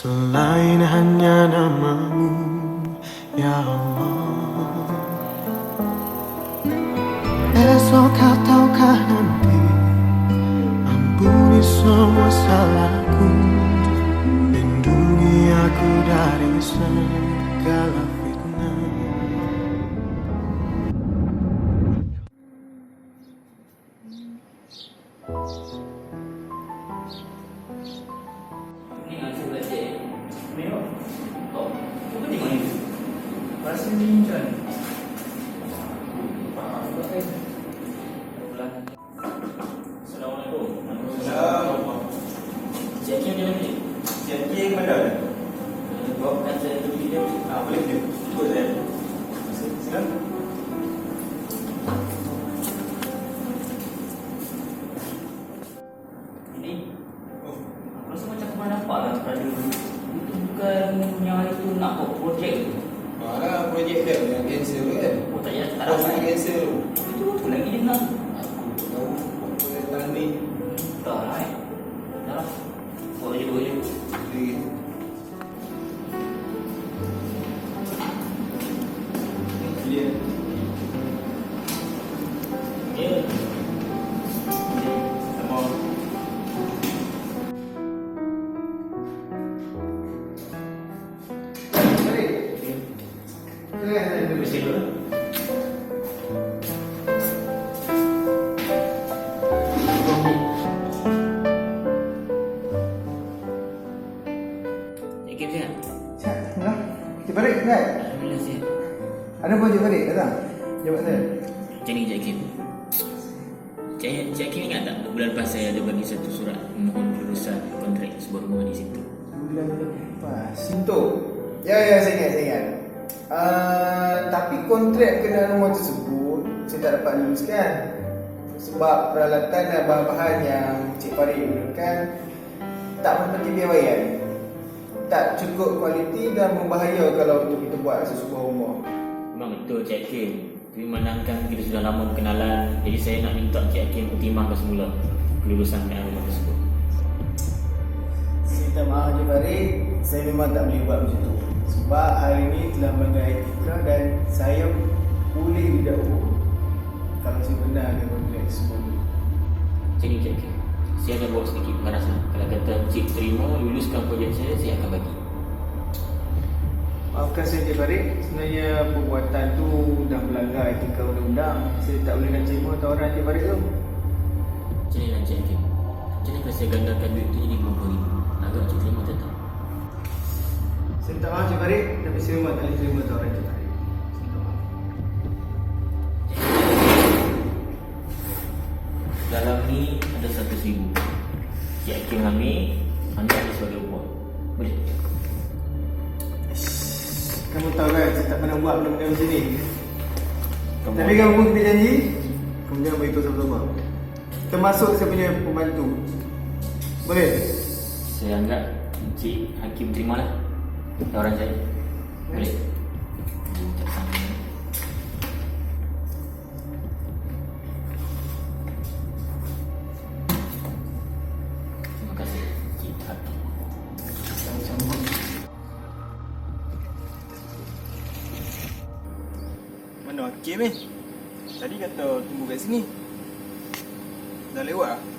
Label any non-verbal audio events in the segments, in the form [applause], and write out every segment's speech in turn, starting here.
Selain hanya namamu Ya Allah. Esok kau tahukah nanti Ampuni semua salahku. Lindungi aku dari segala Dia lagi. Cik King mana? Bawa kan saya tu dia. Ah, boleh. Ikut saya. Silakan. Ya, ya, saya ingat, saya ingat. Uh, tapi kontrak kena rumah tersebut saya tak dapat luluskan sebab peralatan dan bahan-bahan yang Cik Farid gunakan tak menepati biawayan tak cukup kualiti dan membahaya kalau untuk kita buat sesebuah rumah Memang betul Cik Kim. Tapi memandangkan kita sudah lama berkenalan, jadi saya nak minta Cik Kim pertimbangkan semula kelulusan dan rumah tersebut. Saya minta maaf je Farid Saya memang tak boleh buat macam tu Sebab hari ni telah melanggar etika dan saya boleh didakwa Kalau saya benar dengan kontrak tersebut Macam ni Cik Kim. Saya ada buat sedikit pemanasan. Kalau kata Cik terima luluskan projek saya, saya akan bagi. Maafkan saya je Farid Sebenarnya perbuatan tu dah melanggar etika undang-undang Saya tak boleh nak terima tawaran je Farid tu Macam ni lah Cik Kim. Macam ni kalau saya gandakan duit tu jadi RM50,000. Agak Cik terima tak tawaran je Farid Saya minta maaf Dalam ni ada satu ribu. Cik Kim ambil, ambil ada sebagai upah. Boleh? Kamu tahu kan saya tak pernah buat benda-benda macam ni Kamu Tapi kamu pun kita janji Kamu jangan beritahu siapa-siapa Termasuk saya punya pembantu Boleh? Saya anggap Encik Hakim terima lah tawaran saya. Boleh? Terima kasih Hakim. Sama-sama Mana Hakim ni? Tadi kata tunggu kat sini. Dah lewat ah?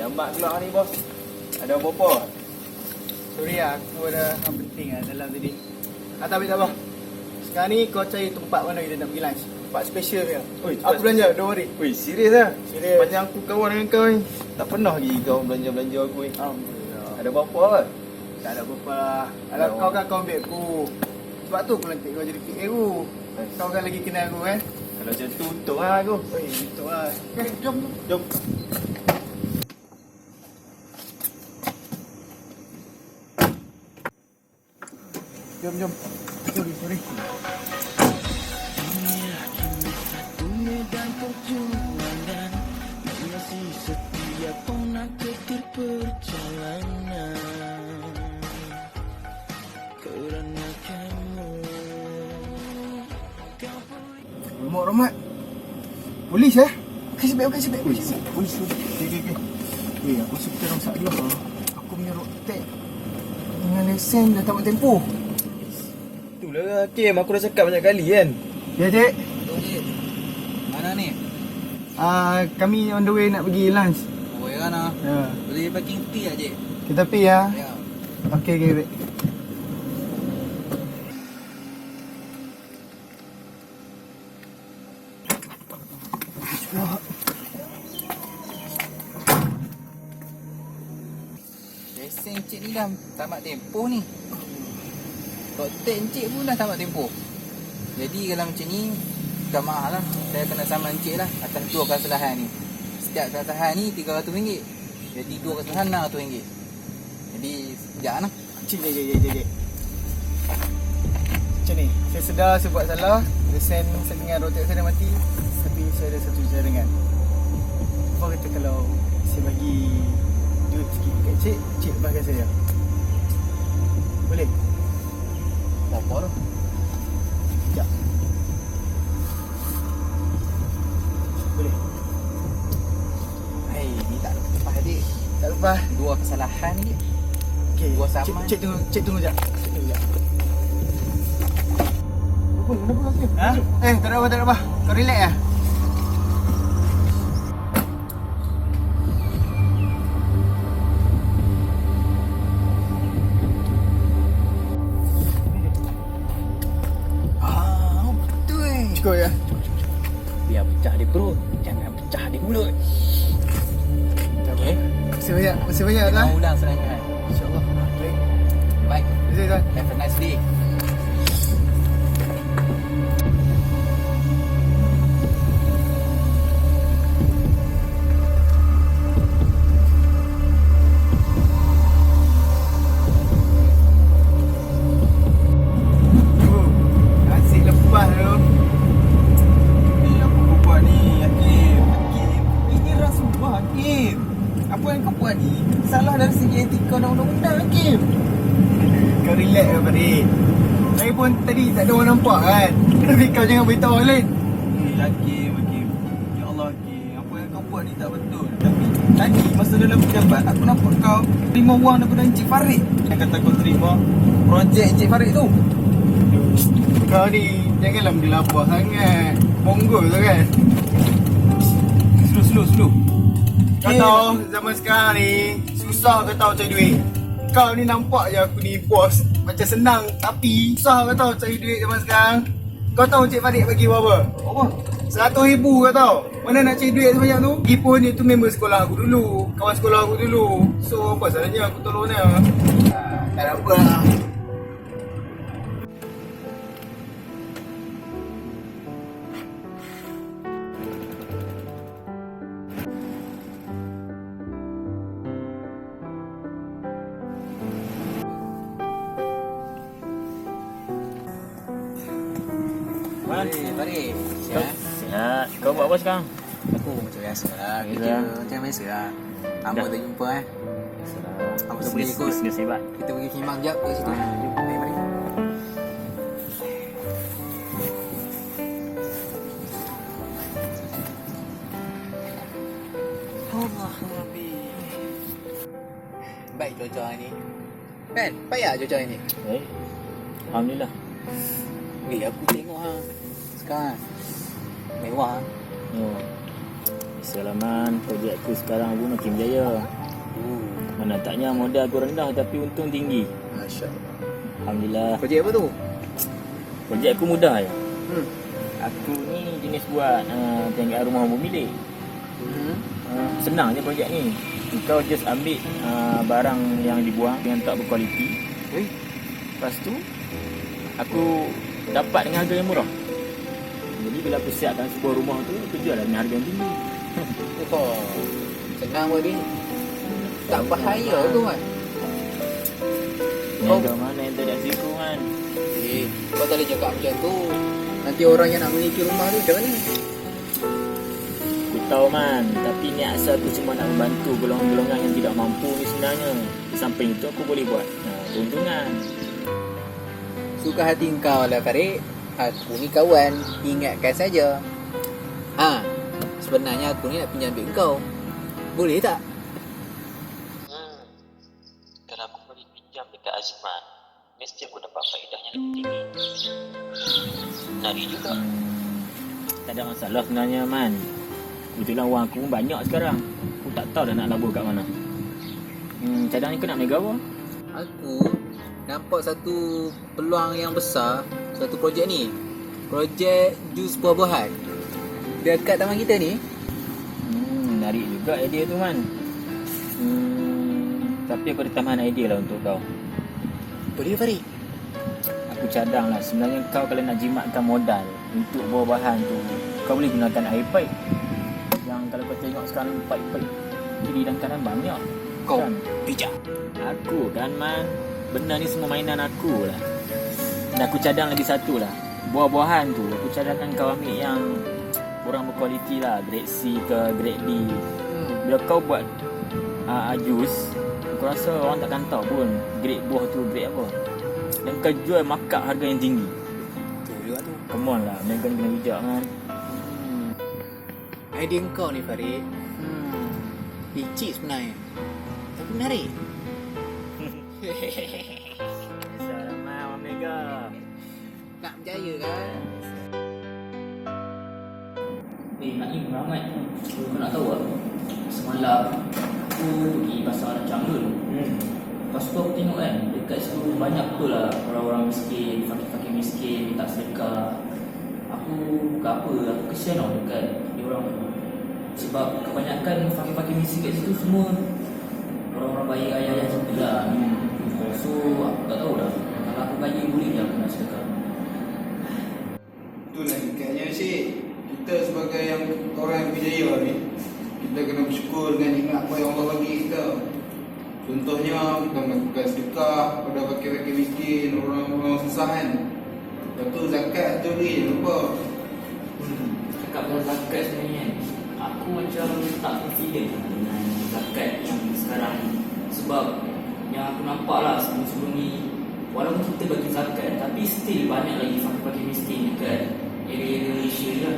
Lambat pula ni bos. Ada apa-apa? Sorry lah, aku ada hal penting lah dalam tadi Ah tak apa tak apa Sekarang ni kau cari tempat mana kita nak pergi lunch Tempat special dia Oi, Aku belanja, don't worry Weh, serius lah? Serius. Panjang aku kawan dengan kau ni. Tak pernah lagi kau belanja-belanja aku ni. Alhamdulillah Ada apa-apa kan? Tak ada apa-apa lah Alah kau kan kau ambil aku Sebab tu aku lantik kau jadi PA aku Kau kan lagi kenal aku kan Kalau macam tu, untung lah aku. Oi, itu lah Okay, jom Jom. Jom, jom. Sorry, sorry. Mak Rahmat. Polis eh? Okey sebab, okey sebab. Polis, polis. Okey, okey. Weh, aku suka orang salah. ha. Aku punya road tag dengan lesen dah tamat tempoh. Itulah Kim, aku dah cakap banyak kali kan. Ya, Cik. Mana ni? Ah, kami on the way nak pergi lunch. Oh, ya kan ah. Ya. Boleh parking fee aja. Kita pergi ya. Ya. Okey, okey, baik. Lesen cik ni dah tamat tempoh ni. Doktor encik pun dah tamat tempoh. Jadi kalau macam ni Bukan mahal lah Saya kena saman encik lah Atas dua kesalahan ni Setiap kesalahan ni RM300 Jadi dua kesalahan RM600 Jadi sekejap lah Cik, cik, cik, cik, cik. Macam ni, saya sedar saya buat salah. Lesen saya dengan rotek saya dah mati. Tapi saya ada satu cadangan. Apa kata kalau saya bagi duit sikit kat cik, cik lepaskan saya. Boleh? Apa tu Sekejap. Boleh? Hei, ni tak lepas adik Tak lepas. Dua kesalahan ni Okey. Gua Cik, saman. cik tunggu, cik tunggu jap. Cik tunggu jap. Kenapa? Kenapa kau Ha? Eh, tak ada apa, tak ada apa. Kau relax ah. Ah, have a nice day. Terima wang daripada Encik Farid Yang kata kau terima Projek Encik Farid tu Kau ni janganlah mengelabah sangat. Monggol tu kan. Slow slow slow Kau tahu zaman sekarang ni susah kau tahu cari duit. Kau ni nampak je aku ni bos macam senang tapi susah kau tahu cari duit zaman sekarang. Kau tahu Cik Farid bagi berapa? Apa? Seratus ribu kau tahu. Mana nak cari duit sebanyak tu? Pergi pun itu member sekolah aku dulu. Kawan sekolah aku dulu. So apa salahnya aku tolong dia? Tak ada apa lah. Man, Baik, kau, Siap sihat. Kau buat apa sekarang? Aku macam biasa lah Kerja lah. macam biasa lah Lama tak jumpa eh Apa tu boleh ikut? Bisnes hebat. Kita pergi khemah sekejap kat situ Jom, mari, mari Allah Rabbi Baik cuaca hari ni Kan? Payah cuaca hari ni Baik. Alhamdulillah. Eh, aku tengok ha Sekarang Mewah Oh. Selaman projek aku sekarang pun makin berjaya. uh, Mana taknya modal aku rendah tapi untung tinggi. Masya Allah Alhamdulillah. Projek apa tu? Projek aku mudah je. Hmm Aku ni jenis buat uh, tengok rumah pemilik. hmm. Uh, senang je projek ni. Kau just ambil uh, barang yang dibuang yang tak berkualiti. Eh, Lepas tu aku dapat dengan harga yang murah. Bila aku siapkan sebuah rumah tu aku jual lah dengan harga yang tinggi. [laughs] Oh, senang ni Tak bahaya tu kan Niaga mana yang ada siku kan. Kau tak boleh cakap macam tu Nanti orang yang nak memiliki rumah tu macam mana? Aku tahu man, tapi niat asal aku cuma nak membantu golongan-golongan yang tidak mampu ni sebenarnya. Di samping itu aku boleh buat uh, keuntungan. Suka hati kau lah Farid Aku ni kawan Ingatkan saja Ha Sebenarnya aku ni nak pinjam duit kau Boleh tak? Hmm. Kalau aku boleh pinjam dekat Azman, mesti aku dapat faedahnya lebih tinggi. Menarik juga. Tak ada masalah sebenarnya man. Kebetulan wang aku pun banyak sekarang. Aku tak tahu dah nak labur kat mana. Hmm, cadang ni kau nak mega apa? Aku nampak satu peluang yang besar Satu projek ni? Projek jus buah-buahan. Dekat taman kita ni. Hmm, menarik juga idea tu man. Hmm, tapi aku ada tambahan idea lah untuk kau. Boleh Farid? Aku cadang lah. Sebenarnya kau kalau nak jimatkan modal untuk buah-bahan tu kau boleh gunakan air pipe. Yang kalau kau tengok sekarang pipe-pipe kiri dan kanan banyak. Kau kan? bijak Aku kan man. Benda ni semua mainan aku lah Dan aku cadang lagi satu lah. Buah-buahan tu Aku cadangkan kau ambil yang Kurang berkualiti lah. Grade C ke grade D. Hmm. Bila kau buat uh, jus Aku rasa orang takkan tahu pun Grade buah tu grade apa. Dan kau jual markup harga yang tinggi. Tu juga tu. Come on lah Mereka kena bijak kan. Hmm. Idea kau ni Farid. Hmm. Licik sebenarnya. Tapi menarik aku pergi pasar dulu. hmm. Lepas tu aku tengok kan, dekat situ banyak betul lah orang-orang miskin, fakir-fakir miskin, minta sedekah. Aku bukan apa, aku kesian tau dekat dia orang tu. Sebab kebanyakan fakir-fakir miskin kat situ semua orang-orang baik ayah-ayah kita lah. Hmm. So, aku tak tahu dah. Kalau aku kaya boleh je aku nak sedekah. Itulah nikahnya Syed Kita sebagai yang orang yang berjaya ni Kita kena bersyukur dengan nikmat apa yang Allah bagi kita. Contohnya kita melakukan sedekah pada fakir-fakir miskin, orang-orang susah kan? Lepas tu zakat tu ni lupa Cakap pasal zakat sebenarnya Aku macam tak confident dengan zakat yang sekarang Sebab yang aku nampak lah sebelum-sebelum ni Walaupun kita bagi zakat Tapi still banyak lagi fakir-fakir miskin dekat area-area Malaysia lah.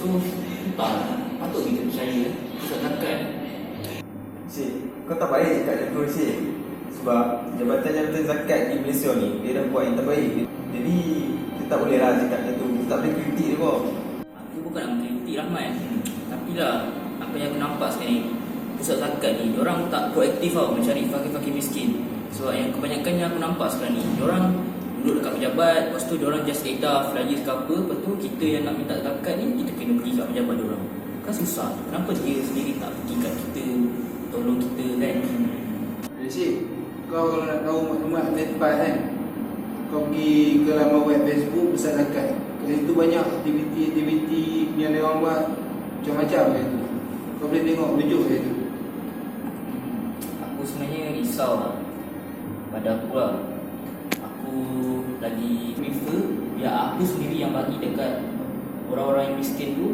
So, entahlah Patut kita percaya Zakat Syed, kau tak baik cakap macam tu Syed Sebab jabatan-jabatan zakat di Malaysia ni Dia dah buat yang terbaik. Jadi kita tak boleh lah cakap macam tu. Kita tak boleh kritik dia kok Aku bukan nak mengkritik Rahmat Tapi lah Apa yang aku nampak sekarang ni Pusat zakat ni Diorang tak proaktif tau Mencari fakir-fakir miskin. Sebab yang kebanyakan yang aku nampak sekarang ni Diorang duduk dekat pejabat Lepas tu diorang just edar flyers ke apa Lepas tu kita yang nak minta zakat ni Kita kena pergi kat pejabat diorang Kan susah. Kenapa dia sendiri tak pergi kat kita Tolong kita kan? Jadi Syed, kau kalau nak tahu maklumat tempat kan Kau pergi ke laman web Facebook Besar Zakat. Kat situ banyak aktiviti-aktiviti yang dia orang buat Macam-macam kat situ Kau boleh tengok tunjuk kat situ Aku sebenarnya risau lah. Pada aku lah. Aku lagi prefer Biar aku sendiri yang bagi dekat Orang-orang yang miskin tu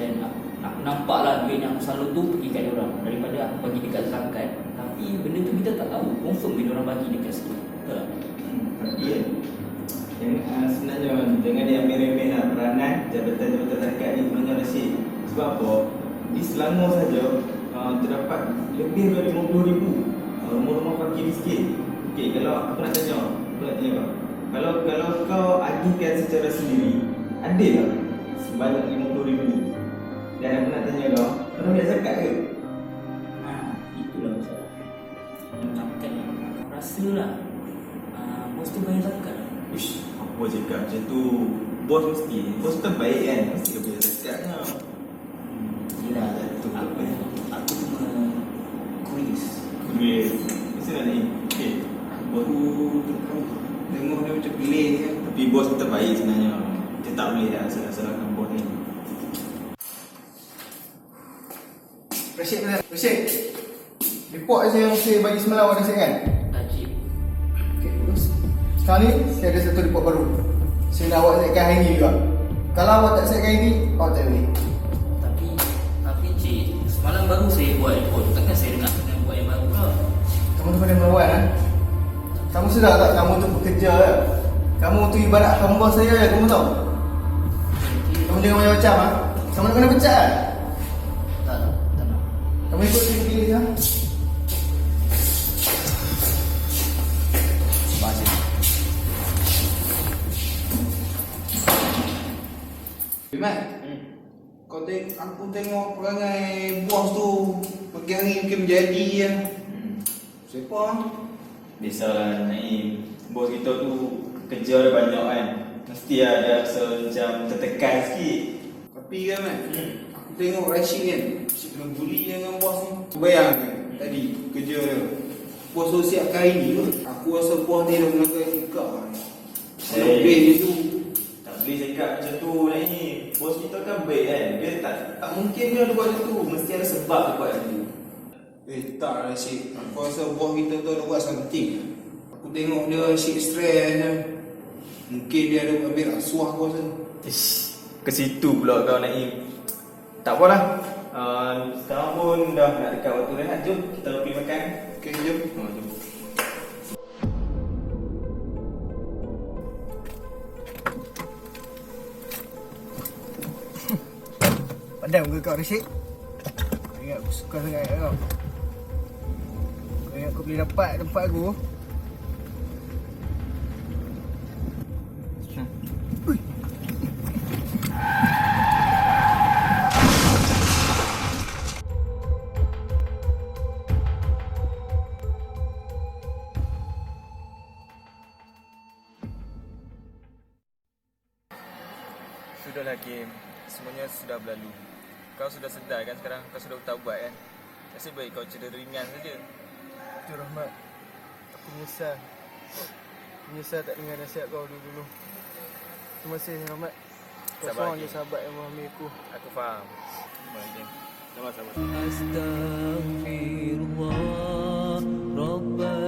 Dan aku, aku nampak lah duit yang selalu tu Pergi kat orang Daripada aku bagi dekat zakat Tapi benda tu kita tak tahu Confirm bila orang bagi dekat situ tak? Ya yang, uh, Sebenarnya jangan diambil remeh lah Peranan jabatan-jabatan zakat ni sebenarnya Syed Sebab apa? Di Selangor saja uh, terdapat lebih dari 50 ribu uh, rumah-rumah fakir miskin Okey, kalau aku nak tanya Aku nak tanya kau Kalau, kalau kau agihkan secara sendiri Ada tak sebanyak 50 ribu ni? Dan aku nak tanya kau Kau nak zakat ke? Ha, itulah masalah ni Aku rasa lah. Uh, Bos tu bayar zakat. Lah Ish, apa cakap macam tu? Bos mesti, bos kan baik kan? Mesti dia bayar zakat kan Yelah Betul, aku, aku cuma Kuis Mesti nak ni. Okay Bos Tengok dia macam pelik kan. Tapi bos kita baik sebenarnya. Kita tak boleh lah salah-salahkan bos ni Rashid Report je yang saya bagi semalam ada saya kan? Okay, Sekarang ni saya ada satu report baru. Saya nak awak siapkan hari ni juga. Kalau awak tak siapkan hari ni, awak tak boleh. Tapi Tapi cik Semalam baru saya buat report Takkan saya nak kena buat yang baru pula Kamu tu pada melawan kan? Kamu sedar tak kamu tu bekerja ya? Kamu tu ibarat hamba saya ya, kamu tahu? Kamu jangan macam-macam ha? Kamu nak kena pecat kan? Kamu ikut saya pilih ya? Macam Mat, kau tengok, aku tengok perangai bos tu Pagi hari mungkin menjadi ya. Siapa? Biasalah Naim Bos kita tu kerja dia banyak kan. Mesti ada rasa macam tertekan sikit. Tapi kan Mat, aku tengok Rashid kan Rashid kena bully dengan bos ni. Kau Bayangkan tadi kerja dia Bos tu siapkan hari ni Aku rasa bos ni dah melanggar etika Eh. Lebih je tu. Tak boleh cakap macam tu Naim Bos kita kan baik kan Dia tak tak mungkin dia ada buat macam tu. Mesti ada sebab dia buat macam tu. Eh tak Rashid Aku rasa bos kita tu ada buat something. Aku tengok dia Rashid stress kan Mungkin dia ada ambil rasuah aku rasa Ish, ke situ pula kau Naim. Tak apalah. Uh, sekarang pun dah nak dekat waktu rehat. Jom kita pergi makan. Okay jom Oh, jom. [laughs] Padam ke kau Rashid? Kau ingat aku suka sangat kau Kau ingat kau boleh dapat tempat aku buat kan Rasa baik kau cedera ringan saja. Tu Rahmat. Aku menyesal. Menyesal tak dengar nasihat kau dulu-dulu Terima kasih Rahmat. Kau seorang je sahabat yang memahami aku. Aku faham. Sama-sama Astaghfirullah. Rabbah